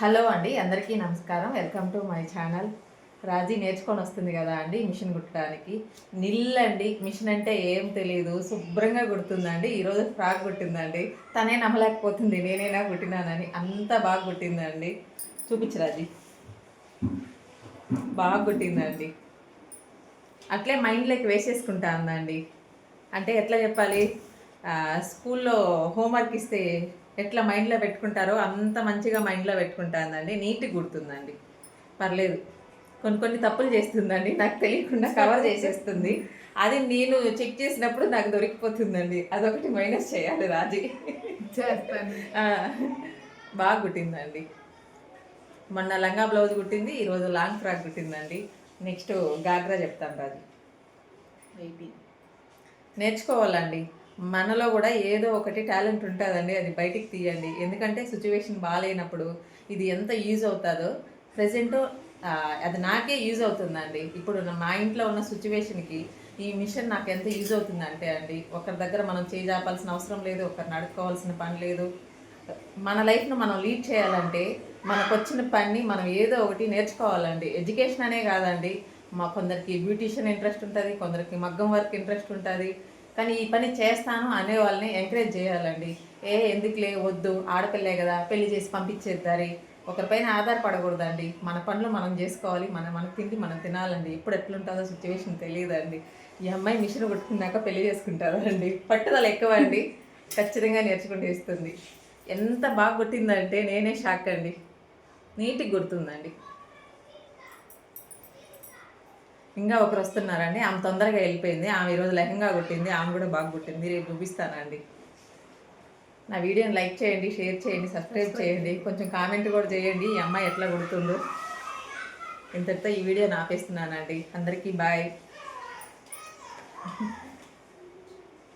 Hello అండి అందరికీ నమస్కారం. Welcome to my channel. Raji నేర్చుకొని వస్తుంది కదా అండి మిషన్ కుట్టడానికి. నిల్లండి మిషన్ అంటే ఏం తెలియదు శుభ్రంగా కుడుతుందండి. ఈరోజు ఫ్రాక్ కుట్టిందండి. తనే నమ్మలేకపోతుంది నేనైనా కుట్టినానని. అంత బాగా కుట్టిందండి. చూపించు రాజీ. బాగా కుట్టిందండి. అట్లే మైండ్లోకి వేసేసుకుంటా అందండి అంటే ఎట్లా చెప్పాలి? స్కూల్లో హోంవర్క్ ఇస్తే ఎట్లా మైండ్లో పెట్టుకుంటారో అంత మంచిగా మైండ్లో పెట్టుకుంటాందండి. నీట్గా గుర్తుందండి. పర్లేదు. కొన్ని కొన్ని తప్పులు చేస్తుందండి. నాకు తెలియకుండా కవర్ చేసేస్తుంది. అది నేను చెక్ చేసినప్పుడు నాకు దొరికిపోతుందండి. అదొకటి మైనస్ చేయాలి రాజీ. చేస్తాను. బాగా కుట్టిందండి. మొన్న లంగా బ్లౌజ్ కుట్టింది ఈరోజు లాంగ్ ఫ్రాక్ కుట్టిందండి. నెక్స్ట్ గాగ్రా చెప్తాను రాజు. నేర్చుకోవాలండి. మనలో కూడా ఏదో ఒకటి టాలెంట్ ఉంటుందండి అది బయటికి తీయండి. ఎందుకంటే సిచ్యువేషన్ బాగాలేనప్పుడు ఇది ఎంత యూజ్ అవుతుందో ప్రజెంట్ అది నాకే యూజ్ అవుతుందండి. ఇప్పుడు మా ఇంట్లో ఉన్న సిచ్యువేషన్కి ఈ మిషన్ నాకు ఎంత యూజ్ అవుతుందంటే అండి ఒకరి దగ్గర మనం చేజాపాల్సిన అవసరం లేదు ఒకరిని అడుక్కోవాల్సిన పని లేదు. మన లైఫ్ను మనం లీడ్ చేయాలంటే మనకు వచ్చిన పని మనం ఏదో ఒకటి నేర్చుకోవాలండి. ఎడ్యుకేషన్ అనే కాదండి మా కొందరికి బ్యూటీషియన్ ఇంట్రెస్ట్ ఉంటుంది కొందరికి మగ్గం వర్క్ ఇంట్రెస్ట్ ఉంటుంది కానీ ఈ పని చేస్తాను అనే వాళ్ళని ఎంకరేజ్ చేయాలండి. ఏ ఎందుకులే వద్దు ఆడపిల్లే కదా పెళ్ళి చేసి పంపించేద్దారి ఒకరిపైన ఆధారపడకూడదండి. మన పనులు మనం చేసుకోవాలి మన మన తిండి మనం తినాలండి. ఎప్పుడు ఎట్లుంటుందో సిచ్యువేషన్ తెలియదండి. ఈ అమ్మాయి మిషన్ కొట్టుకున్నాక పెళ్ళి చేసుకుంటారండి పట్టుదల ఎక్కువ అండి ఖచ్చితంగా నేర్చుకుంటూ ఇస్తుంది. ఎంత బాగా కొట్టిందంటే నేనే షాక్ అండి. నీట్గా గుర్తుందండి ఇంకా ఒకరు వస్తున్నారండి. ఆమె తొందరగా వెళ్ళిపోయింది. ఆమె ఈరోజు లెహంగా కొట్టింది. ఆమె కూడా బాగా కొట్టింది. రేపు చూపిస్తానండి. నా వీడియోని లైక్ చేయండి షేర్ చేయండి సబ్స్క్రైబ్ చేయండి. కొంచెం కామెంట్ కూడా చేయండి. ఈ అమ్మాయి ఎట్లా కొడుతుందో. ఇంతటితో ఈ వీడియోని ఆపేస్తున్నానండి. అందరికీ బాయ్.